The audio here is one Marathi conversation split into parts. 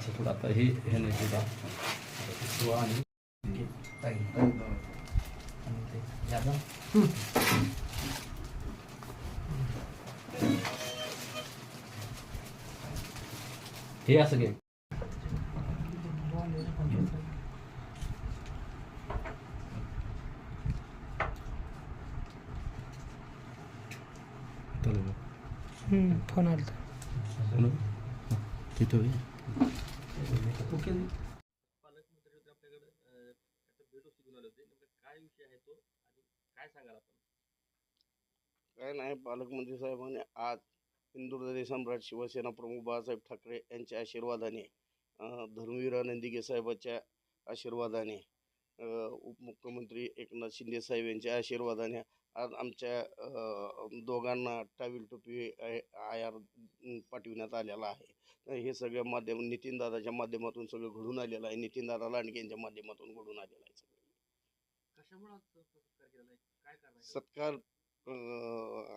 असं थोडं आता हे सुद्धा आणि हे ताई. आणि ते यादव. हे असं घे. फोन आला तिथं काय काय नाही पालकमंत्री साहेबांनी आज हिंदुहृदय सम्राट शिवसेना प्रमुख बाळासाहेब ठाकरे यांच्या आशीर्वादाने धर्मवीरानंदिगे धर्मवीर साहेबाच्या आशीर्वादाने उपमुख्यमंत्री एकनाथ शिंदे साहेब यांच्या आशीर्वादाने आज आमच्या दोघांना टावील टोपी आयार पाठविण्यात आलेला आहे. हे सगळं माध्यम नितीनदादाच्या माध्यमातून सगळं घडून आलेलं आहे. नितीनदादा लांडगे यांच्या माध्यमातून घडून आलेलं आहे सगळं. सत्कार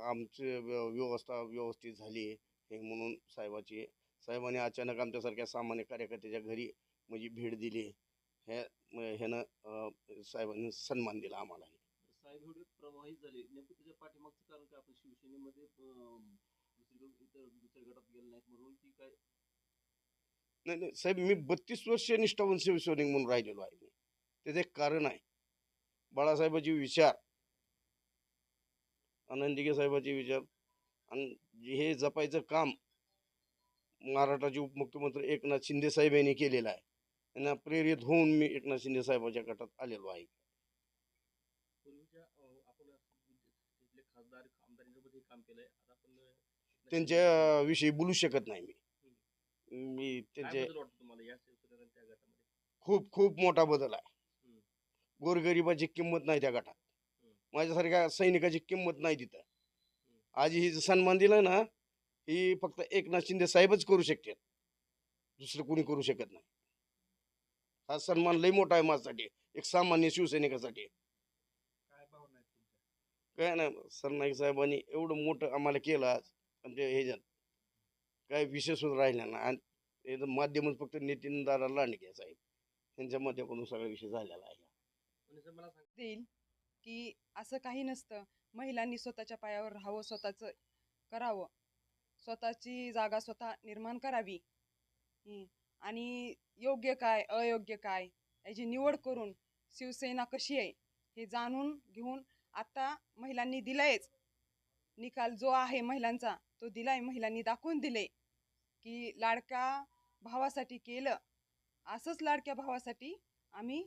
आमची व्य- व्यवस्था व्यवस्थित झाली हे म्हणून साहेबाची साहेबांनी अचानक आमच्यासारख्या सामान्य कार्यकर्त्याच्या घरी म्हणजे भेट दिली. हे ह्यानं साहेबांनी सन्मान दिला आम्हाला. साहेब एवढे प्रवाहित झाले. नेमकं त्याच्या पाठीमागचं कारण काय? आपण शिवसेनेमध्ये अं, दुसरीकडे इतर दुसऱ्या गटात गेले नाहीत म्हणून की काय नाही नाही. साहेब मी बत्तीस वर्ष निष्ठावंत शिवसैनिक म्हणून राहिलेलो आहे मी. त्याचं एक कारण आहे. बाळासाहेबाचे विचार. आनंदिके साहेबाचे विचार. आणि हे जपायचं काम महाराष्ट्राचे उपमुख्यमंत्री एकनाथ शिंदे साहेब यांनी केलेलं आहे. त्यांना प्रेरित होऊन मी एकनाथ शिंदे साहेबाच्या गटात आलेलो आहे. त्यांच्या विषयी बोलू शकत नाही मी. मी त्यांचे खूप खूप मोठा बदल आहे. गोरगरिबाची किंमत नाही त्या गटात. माझ्यासारख्या सैनिकाची किंमत नाही तिथं. आज ही सन्मान दिला ना ही फक्त एकनाथ शिंदे साहेबच करू शकतात दुसरं कोणी करू शकत नाही. हा सन्मान लई मोठा आहे माझ्यासाठी एक सामान्य शिवसैनिकासाठी. काय नाही सरनाईक साहेबांनी एवढं मोठं आम्हाला केलं आज आमच्या ह्याच्यात. काय विशेष राहिला ना आणि याचं माध्यमच फक्त नितीन दादा लांडगे साहेब. त्यांच्या माध्यमातून सगळा विषय झालेला आहे. देईल की असं काही नसतं. महिलांनी स्वतःच्या पायावर राहावं स्वतःचं करावं. स्वतःची जागा स्वतः निर्माण करावी. आणि योग्य काय अयोग्य काय याची निवड करून शिवसेना कशी आहे हे जाणून घेऊन आता महिलांनी दिलंयच. निकाल जो आहे महिलांचा तो दिलाय महिलांनी दाखवून दिले की लाडका भावासाठी केलं. असंच लाडक्या भावासाठी आम्ही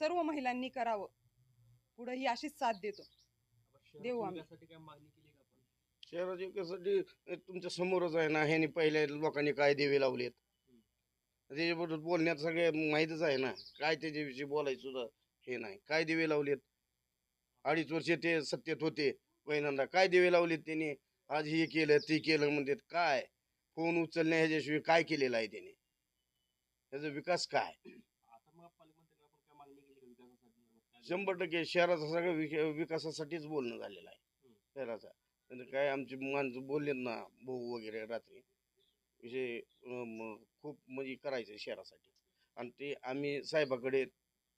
सर्व महिलांनी करावं. पुढं ही अशीच साथ देतो. देऊ आम्ही. विकासासाठी तुमच्या समोरच आहे ना ह्यानी पहिल्या लोकांनी काय देवे लावलेत. त्याच्याबद्दल बोलण्यात सगळे माहीतच आहे ना काय त्याच्याविषयी बोलायचं सुद्धा हे नाही. काय दिवे लावलेत. अडीच वर्ष ते सत्तेत होते. पहिल्यांदा काय दिवे लावलेत त्यांनी आज हे केलं ते केलं म्हणतात. काय? फोन उचलण्या ह्याच्याशिवाय काय केलेलं आहे त्याने त्याचा विकास काय? केली शंभर टक्के शहराचा सगळं विक- विकासासाठीच बोलणं झालेलं आहे. शहराचा. काय आमचे माणसं बोललेत ना भाऊ वगैरे रात्री विषय खूप म्हणजे करायचं शहरासाठी. आणि ते आम्ही साहेबाकडे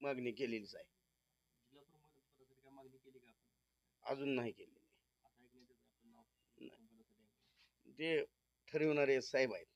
मागणी केलेलीच आहे. केली अजून नाही केलेली आता ऐकण्यात येतं आपण नाव नाही. पदासाठी आहे. ते ठरविणारे साहेब आहेत.